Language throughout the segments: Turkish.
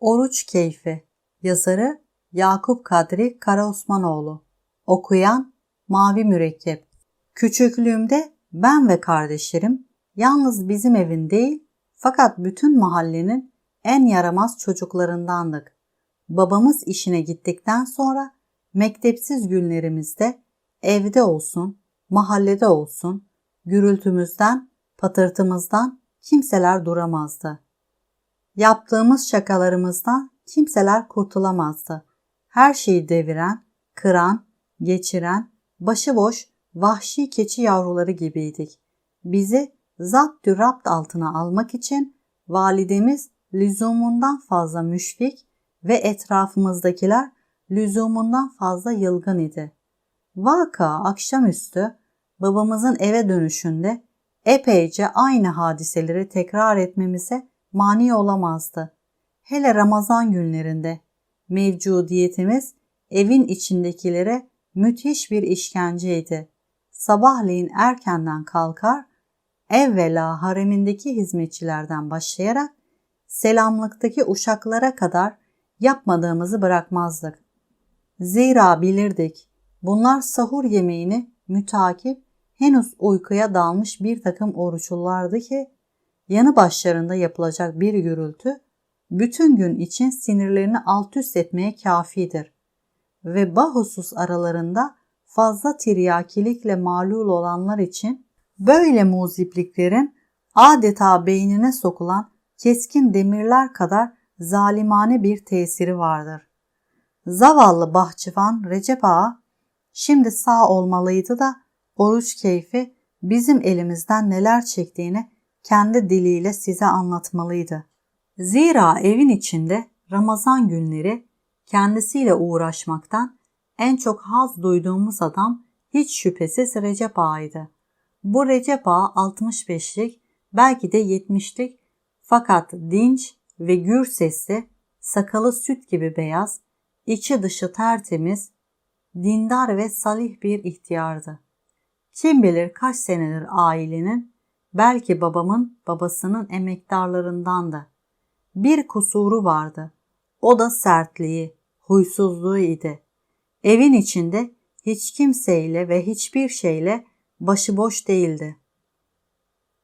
Oruç Keyfi Yazarı Yakup Kadri Karaosmanoğlu Okuyan Mavi Mürekkep Küçüklüğümde ben ve kardeşlerim yalnız bizim evin değil fakat bütün mahallenin en yaramaz çocuklarındandık. Babamız işine gittikten sonra mektepsiz günlerimizde evde olsun, mahallede olsun, gürültümüzden, patırtımızdan kimseler duramazdı. Yaptığımız şakalarımızdan kimseler kurtulamazdı. Her şeyi deviren, kıran, geçiren, başıboş, vahşi keçi yavruları gibiydik. Bizi zaptü rapt altına almak için validemiz lüzumundan fazla müşfik ve etrafımızdakiler lüzumundan fazla yılgın idi. Vaka akşamüstü babamızın eve dönüşünde epeyce aynı hadiseleri tekrar etmemize mani olamazdı. Hele Ramazan günlerinde mevcudiyetimiz evin içindekilere müthiş bir işkenceydi. Sabahleyin erkenden kalkar, evvela haremindeki hizmetçilerden başlayarak selamlıktaki uşaklara kadar yapmadığımızı bırakmazdık. Zira bilirdik bunlar sahur yemeğini mütakip henüz uykuya dalmış bir takım oruçlulardı ki yanı başlarında yapılacak bir gürültü bütün gün için sinirlerini alt üst etmeye kafidir. Ve bahusus aralarında fazla tiryakilikle malul olanlar için böyle muzipliklerin adeta beynine sokulan keskin demirler kadar zalimane bir tesiri vardır. Zavallı bahçıvan Recep Ağa şimdi sağ olmalıydı da oruç keyfi bizim elimizden neler çektiğini kendi diliyle size anlatmalıydı. Zira evin içinde Ramazan günleri kendisiyle uğraşmaktan en çok haz duyduğumuz adam hiç şüphesiz Recep Ağa'ydı. Bu Recep Ağa 65'lik belki de 70'lik fakat dinç ve gür sesli, sakalı süt gibi beyaz, içi dışı tertemiz, dindar ve salih bir ihtiyardı. Kim bilir kaç senedir ailenin, belki babamın babasının emektarlarındandı. Bir kusuru vardı. O da sertliği, huysuzluğu idi. Evin içinde hiç kimseyle ve hiçbir şeyle başıboş değildi.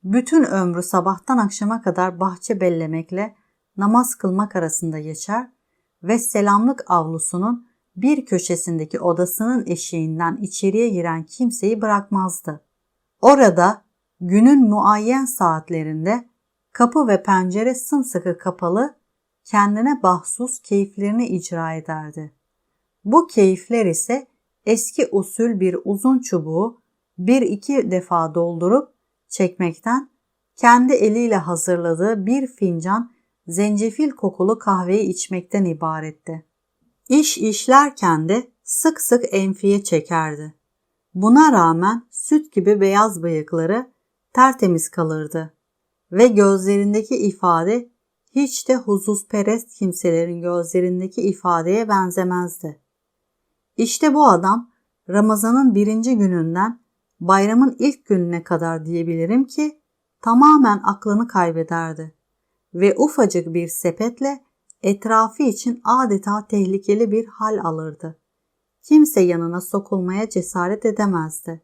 Bütün ömrü sabahtan akşama kadar bahçe bellemekle namaz kılmak arasında geçer ve selamlık avlusunun bir köşesindeki odasının eşiğinden içeriye giren kimseyi bırakmazdı. Orada günün muayyen saatlerinde kapı ve pencere sımsıkı kapalı, kendine bahsus keyiflerini icra ederdi. Bu keyifler ise eski usul bir uzun çubuğu bir iki defa doldurup çekmekten, kendi eliyle hazırladığı bir fincan zencefil kokulu kahveyi içmekten ibaretti. İş işlerken de sık sık enfiye çekerdi. Buna rağmen süt gibi beyaz bıyıkları tertemiz kalırdı ve gözlerindeki ifade hiç de huzuzperest kimselerin gözlerindeki ifadeye benzemezdi. İşte bu adam Ramazan'ın birinci gününden bayramın ilk gününe kadar diyebilirim ki tamamen aklını kaybederdi ve ufacık bir sepetle etrafı için adeta tehlikeli bir hal alırdı. Kimse yanına sokulmaya cesaret edemezdi.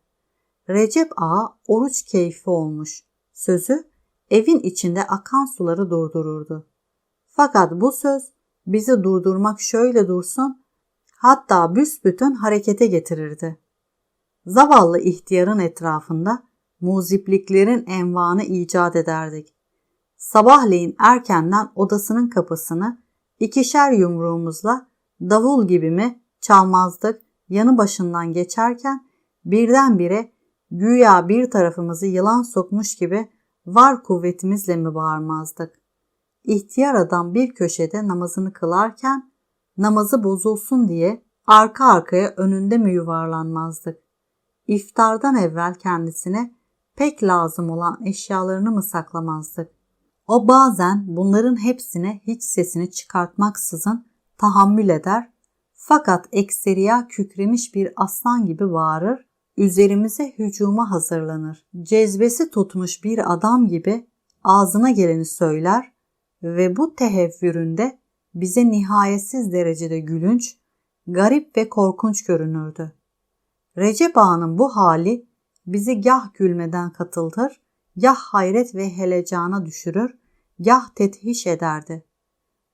Recep Ağa oruç keyfi olmuş. Sözü evin içinde akan suları durdururdu. Fakat bu söz bizi durdurmak şöyle dursun, hatta büsbütün harekete getirirdi. Zavallı ihtiyarın etrafında muzipliklerin envanı icat ederdik. Sabahleyin erkenden odasının kapısını ikişer yumruğumuzla davul gibi mi çalmazdık yanı başından geçerken birdenbire güya bir tarafımızı yılan sokmuş gibi var kuvvetimizle mi bağırmazdık? İhtiyar adam bir köşede namazını kılarken namazı bozulsun diye arka arkaya önünde mi yuvarlanmazdık? İftardan evvel kendisine pek lazım olan eşyalarını mı saklamazdık? O bazen bunların hepsine hiç sesini çıkartmaksızın tahammül eder fakat ekseriya kükremiş bir aslan gibi bağırır, üzerimize hücuma hazırlanır. Cezbesi tutmuş bir adam gibi ağzına geleni söyler ve bu tehevvüründe bize nihayetsiz derecede gülünç, garip ve korkunç görünürdü. Recep Ağa'nın bu hali bizi gah gülmeden katıltır, gah hayret ve helecana düşürür, gah tethiş ederdi.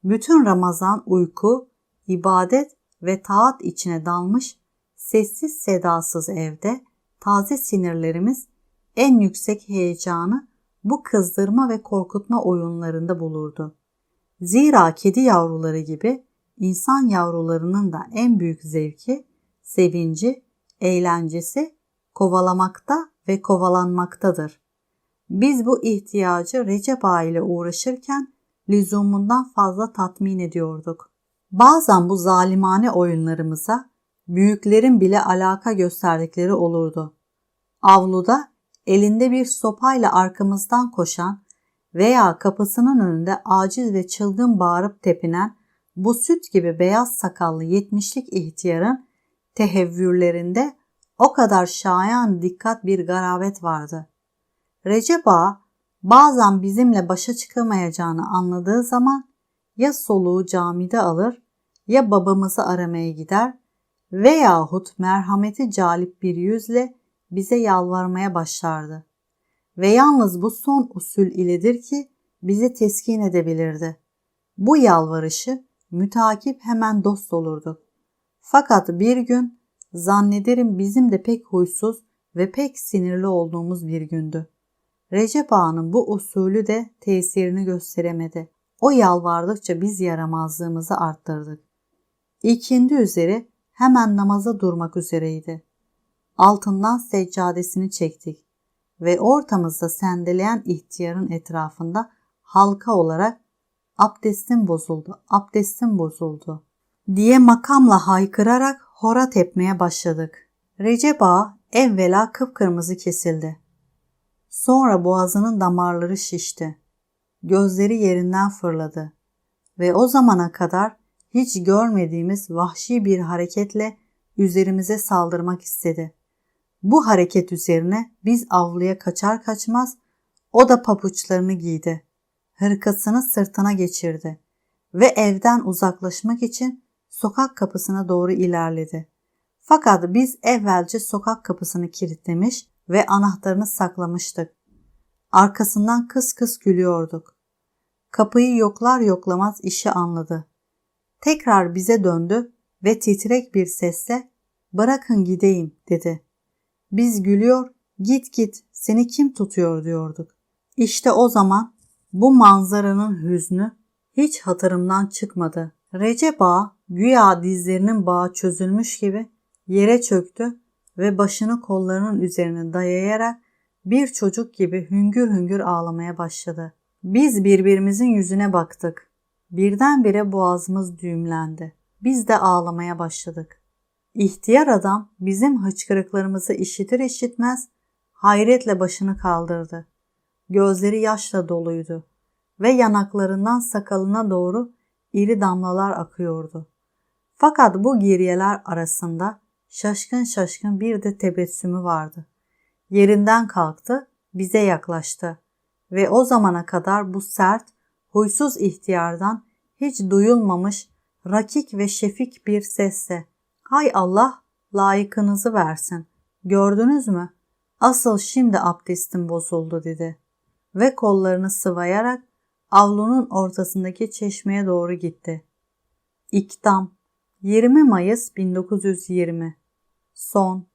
Bütün Ramazan uyku, ibadet ve taat içine dalmış, sessiz sedasız evde taze sinirlerimiz en yüksek heyecanı bu kızdırma ve korkutma oyunlarında bulurdu. Zira kedi yavruları gibi insan yavrularının da en büyük zevki, sevinci, eğlencesi kovalamakta ve kovalanmaktadır. Biz bu ihtiyacı Recep Ağa ile uğraşırken lüzumundan fazla tatmin ediyorduk. Bazen bu zalimane oyunlarımıza büyüklerin bile alaka gösterdikleri olurdu. Avluda elinde bir sopayla arkamızdan koşan veya kapısının önünde aciz ve çılgın bağırıp tepinen bu süt gibi beyaz sakallı yetmişlik ihtiyarın tehevvürlerinde o kadar şayan dikkat bir garabet vardı. Recep Ağa bazen bizimle başa çıkamayacağını anladığı zaman ya soluğu camide alır ya babamızı aramaya gider veyahut merhameti calip bir yüzle bize yalvarmaya başlardı. Ve yalnız bu son usul iledir ki bizi teskin edebilirdi. Bu yalvarışı mütakip hemen dost olurduk. Fakat bir gün zannederim bizim de pek huysuz ve pek sinirli olduğumuz bir gündü. Recep Ağa'nın bu usulü de tesirini gösteremedi. O yalvardıkça biz yaramazlığımızı arttırdık. İkindi üzeri hemen namaza durmak üzereydi. Altından seccadesini çektik ve ortamızda sendeleyen ihtiyarın etrafında halka olarak abdestin bozuldu, abdestin bozuldu diye makamla haykırarak hora tepmeye başladık. Recep Ağa evvela kıpkırmızı kesildi. Sonra boğazının damarları şişti. Gözleri yerinden fırladı ve o zamana kadar hiç görmediğimiz vahşi bir hareketle üzerimize saldırmak istedi. Bu hareket üzerine biz avluya kaçar kaçmaz o da papuçlarını giydi. Hırkasını sırtına geçirdi ve evden uzaklaşmak için sokak kapısına doğru ilerledi. Fakat biz evvelce sokak kapısını kilitlemiş ve anahtarını saklamıştık. Arkasından kıs kıs gülüyorduk. Kapıyı yoklar yoklamaz işi anladı. Tekrar bize döndü ve titrek bir sesle bırakın gideyim dedi. Biz gülüyor git git seni kim tutuyor diyorduk. İşte o zaman bu manzaranın hüznü hiç hatırımdan çıkmadı. Recep Ağa güya dizlerinin bağı çözülmüş gibi yere çöktü ve başını kollarının üzerine dayayarak bir çocuk gibi hüngür hüngür ağlamaya başladı. Biz birbirimizin yüzüne baktık. Birdenbire boğazımız düğümlendi. Biz de ağlamaya başladık. İhtiyar adam bizim hıçkırıklarımızı işitir işitmez hayretle başını kaldırdı. Gözleri yaşla doluydu ve yanaklarından sakalına doğru iri damlalar akıyordu. Fakat bu geriyeler arasında şaşkın şaşkın bir de tebessümü vardı. Yerinden kalktı, bize yaklaştı ve o zamana kadar bu sert, huysuz ihtiyardan hiç duyulmamış rakik ve şefik bir sesle Hay Allah layıkınızı versin. Gördünüz mü? Asıl şimdi abdestim bozuldu dedi. Ve kollarını sıvayarak avlunun ortasındaki çeşmeye doğru gitti. İktam 20 Mayıs 1920 Son